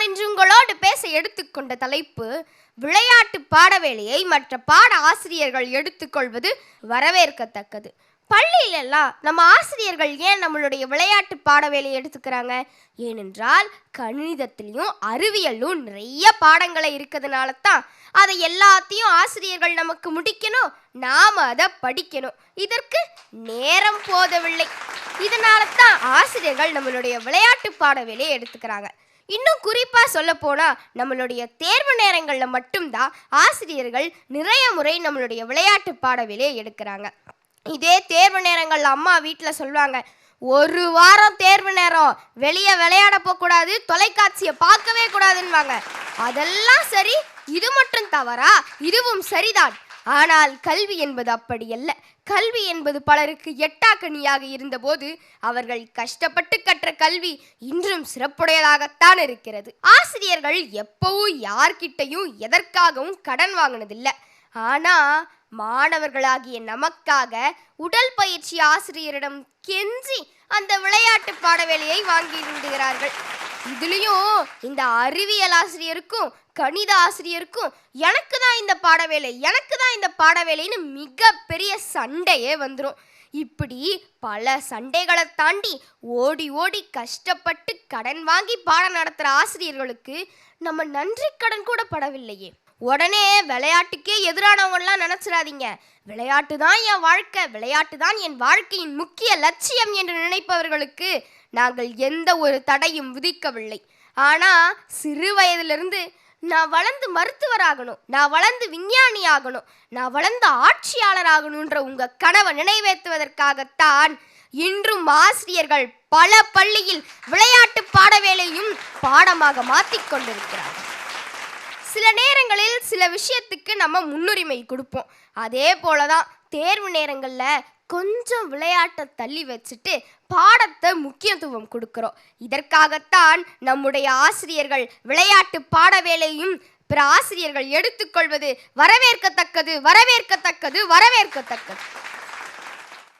நான் இன்று உங்களோடு பேச எடுத்துக்கொண்ட தலைப்பு விளையாட்டு பாடவேளையை மற்ற பாட ஆசிரியர்கள் எடுத்துக்கொள்வது வரவேற்கத்தக்கது. பள்ளியிலெல்லாம் நம்ம ஆசிரியர்கள் ஏன் நம்மளுடைய விளையாட்டு பாடவேலையை எடுத்துக்கிறாங்க? ஏனென்றால் கணிதத்திலையும் அறிவியலும் நிறைய பாடங்களை இருக்கிறதுனால தான் அதை எல்லாத்தையும் ஆசிரியர்கள் நமக்கு முடிக்கணும் நாம் அதை படிக்கணும். இதற்கு நேரம் போதவில்லை. இதனால தான் ஆசிரியர்கள் நம்மளுடைய விளையாட்டு பாடவேலையை எடுத்துக்கிறாங்க. இன்னும் குறிப்பாக சொல்ல நம்மளுடைய தேர்வு நேரங்களில் மட்டும்தான் ஆசிரியர்கள் நிறைய முறை நம்மளுடைய விளையாட்டு பாடவிலே எடுக்கிறாங்க. இதே தேர்வு நேரங்களில் அம்மா வீட்டில் சொல்லுவாங்க ஒரு வாரம் தேர்வு நேரம் வெளியே விளையாட போகக்கூடாது தொலைக்காட்சியை பார்க்கவே கூடாதுன்னுவாங்க. அதெல்லாம் சரி இது மட்டும் தவறா இதுவும் சரிதான். ஆனால் கல்வி என்பது அப்படி அல்ல. கல்வி என்பது பலருக்கு எட்டாக்கணியாக இருந்தபோது அவர்கள் கஷ்டப்பட்டு கற்ற கல்வி இன்றும் சிறப்புடையதாகத்தான் இருக்கிறது. ஆசிரியர்கள் எப்பவும் யார்கிட்டையும் எதற்காகவும் கடன் வாங்கினதில்லை. ஆனா மாணவர்களாகிய நமக்காக உடல் பயிற்சி ஆசிரியரிடம் கெஞ்சி அந்த விளையாட்டு பாடவேலையை வாங்கி விடுகிறார்கள் இதுலயும் இந்த அறிவியல் ஆசிரியருக்கும் கணித ஆசிரியருக்கும் எனக்கு தான் இந்த பாடவேலை எனக்கு தான் இந்த பாடவேலைன்னு மிகப்பெரிய சண்டையே வந்துடும் இப்படி பல சண்டைகளை தாண்டி ஓடி ஓடி கஷ்டப்பட்டு கடன் வாங்கி பாடம் நடத்துகிற ஆசிரியர்களுக்கு நம்ம நன்றி கடன் கூட படவில்லையே. உடனே விளையாட்டுக்கே எதிரானவங்கலாம் நினச்சிடாதீங்க. விளையாட்டு தான் என் வாழ்க்கை விளையாட்டு தான் என் வாழ்க்கையின் முக்கிய லட்சியம் என்று நினைப்பவர்களுக்கு நாங்கள் எந்த ஒரு தடையும் விதிக்கவில்லை. ஆனால் சிறு வயதிலிருந்து நான் வளர்ந்து மருத்துவராகணும். நான் வளர்ந்து விஞ்ஞானி ஆகணும் நான் வளர்ந்து ஆட்சியாளர் ஆகணுன்ற உங்க கனவை நினைவேற்றுவதற்காகத்தான் இன்றும் ஆசிரியர்கள் பல பள்ளியில் விளையாட்டு பாடவேளையும் பாடமாக மாற்றிக்கொண்டிருக்கிறார் சில நேரங்களில் சில விஷயத்துக்கு நம்ம முன்னுரிமை கொடுப்போம். அதே போல தான் தேர்வு நேரங்களில் கொஞ்சம் விளையாட்டை தள்ளி வச்சுட்டு பாடத்தை முக்கியத்துவம் கொடுக்கிறோம். இதற்காகத்தான் நம்முடைய ஆசிரியர்கள் விளையாட்டு பாடவேளையும் பிற ஆசிரியர்கள் எடுத்துக்கொள்வது வரவேற்கத்தக்கது வரவேற்கத்தக்கது வரவேற்கத்தக்கது.